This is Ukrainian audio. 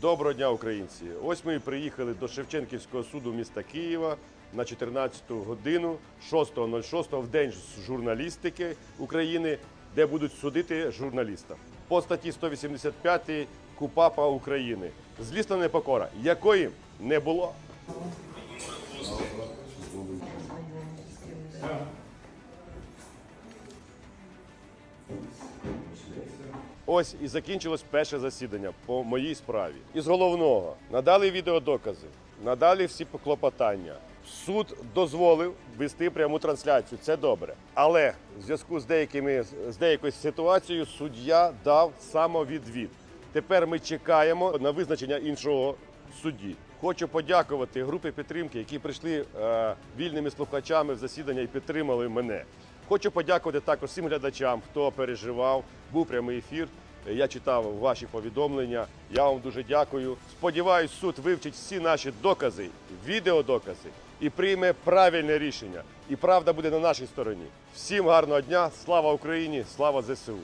Доброго дня, українці! Ось ми приїхали до Шевченківського суду міста Києва на 14 годину 6.06 в день журналістики України, де будуть судити журналіста. По статті 185 КУПАПа України. Злісна непокора, якої не було. Ось і закінчилось перше засідання по моїй справі. Із головного надали відеодокази, надали всі клопотання. Суд дозволив вести пряму трансляцію. Це добре. Але в зв'язку з деякими з деякою ситуацією суддя дав самовідвід. Тепер ми чекаємо на визначення іншого судді. Хочу подякувати групі підтримки, які прийшли е, вільними слухачами в засідання і підтримали мене. Хочу подякувати також всім глядачам, хто переживав. Був прямий ефір. Я читав ваші повідомлення. Я вам дуже дякую. Сподіваюсь, суд вивчить всі наші докази, відеодокази і прийме правильне рішення. І правда буде на нашій стороні. Всім гарного дня! Слава Україні! Слава ЗСУ!